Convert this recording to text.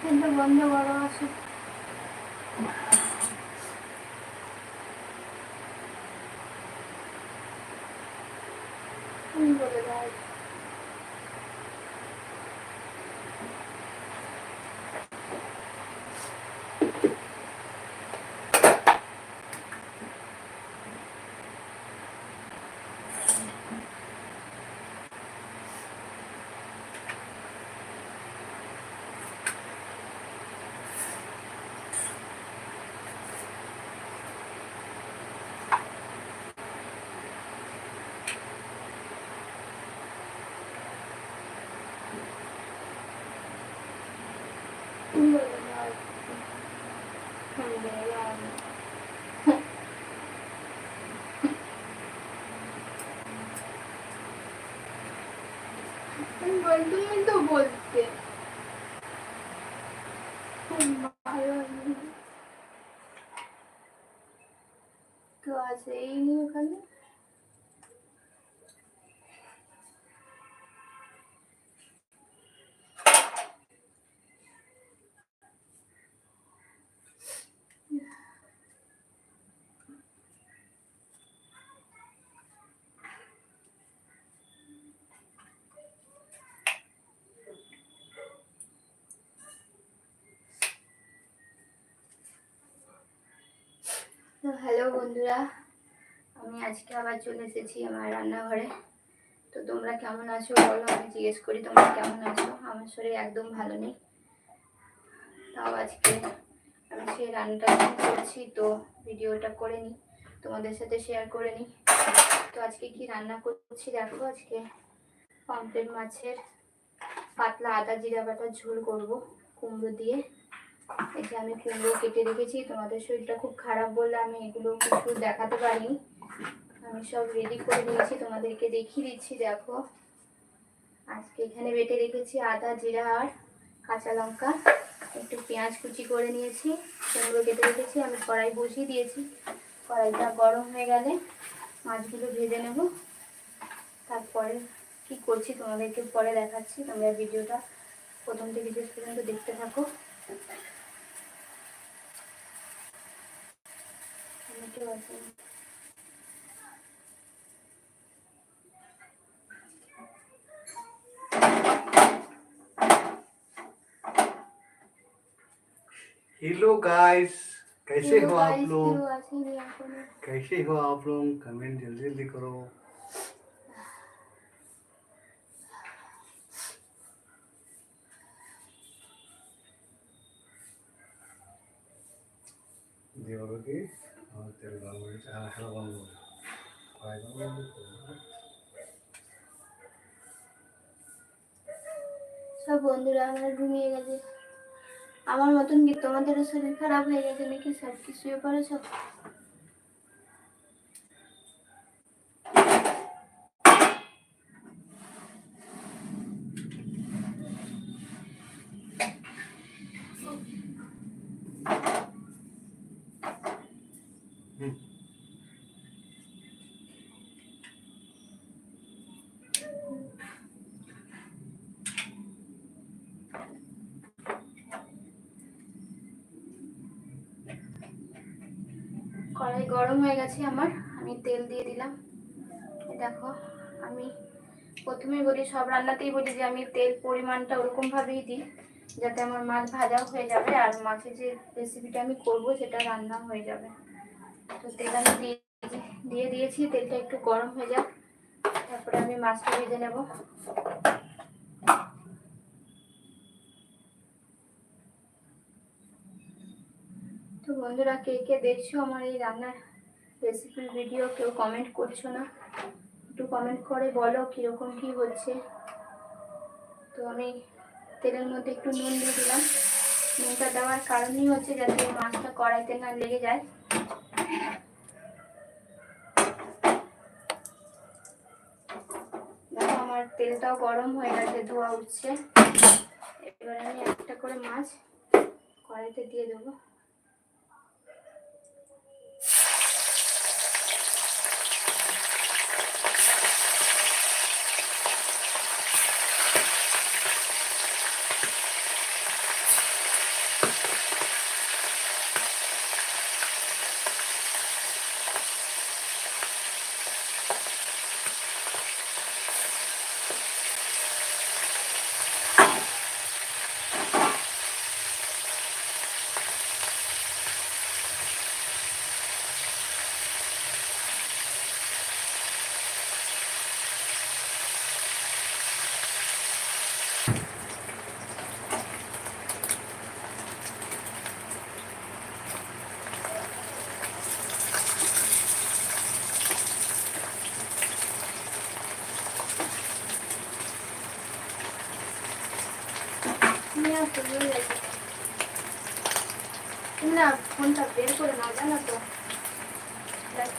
কিন্তু বন্ধ করো আছে তুমি বলে দাও তুমি তো বলতে কেউ আছে এই নিয়ে ওখানে? হ্যালো বন্ধুরা, আমি আজকে আবার চলে এসেছি আমার রান্নাঘরে। তো তোমরা কেমন আছো বলো, আমি জিজ্ঞেস করি তোমরা কেমন আছো? আমার শরীর একদম ভালো নেই। তাও আজকে আমি সেই রান্নাটা করছি, তো ভিডিওটা করে নিই, তোমাদের সাথে শেয়ার করে নিই। তো আজকে কি রান্না করছি দেখো, আজকে পমফ্রেট মাছের পাতলা আদা জিরা বাটা ঝোল করব, কুমড়ো দিয়ে। যে আমি কুমড়ো কেটে রেখেছি, তোমাদের শরীরটা খুব খারাপ বললে আমি এগুলো কিছু দেখাতে পারিনি। আমি সব রেডি করে নিয়েছি, তোমাদেরকে দেখিয়ে দিচ্ছি, দেখো। আজকে এখানে বেটে রেখেছি আদা, জিরা আর কাঁচা লঙ্কা। একটু পেঁয়াজ কুচি করে নিয়েছি কুমড়ো কেটে রেখেছি, আমি কড়াই বসিয়ে দিয়েছি। কড়াইটা গরম হয়ে গেলে মাছগুলো ভেজে নেব। তারপরে কি করছি তোমাদেরকে পরে দেখাচ্ছি, তোমরা ভিডিওটা প্রথম থেকে শেষ পর্যন্ত দেখতে থাকো। हेलो गाइस कैसे हो आप लोग? कैसे हो आप लोग? कमेंट जल्दी जल्दी करो। देवरों की সব বন্ধুরা, আমরা ঘুমিয়ে গেছে। আমার মতন কি তোমাদেরও শরীর খারাপ হয়ে গেছে নাকি? সব কিছু শুয়ে পড়েছ? কড়াই গরম হয়ে গেছে আমার। আমি তেল দিয়ে দিলাম। দেখো, আমি প্রথমে বলি, সব রান্নাতেই বলি যে, আমি তেল পরিমাণটা ওরকমভাবেই দিই, যাতে আমার মাছ ভাজাও হয়ে যাবে, আর মাছের যে রেসিপিটা আমি করব, সেটা রান্না হয়ে যাবে। তো তেল আমি দিয়ে দিয়ে দিয়েছি, তেলটা একটু গরম হয়ে যাক। তারপরে আমি মাছটা ভেজে নেব। বন্ধুরা, কে কে দেখছ আমার এই রান্নার রেসিপির ভিডিও কেউ কমেন্ট করছ না? একটু কমেন্ট করে বলো কীরকম, কী হচ্ছে? তো আমি তেলের মধ্যে একটু নুন দিয়ে দিলাম। নুনটা দেওয়ার কারণই হচ্ছে যাতে মাছটা কড়াইতে না লেগে যায়। দেখো, আমার তেলটাও গরম হয়ে গেছে, ধোয়া উঠছে। এবার আমি একটা করে মাছ কড়াইতে দিয়ে দেবো। না তুমি না ফোনটা বের করে নাও জানো তো ব্যাস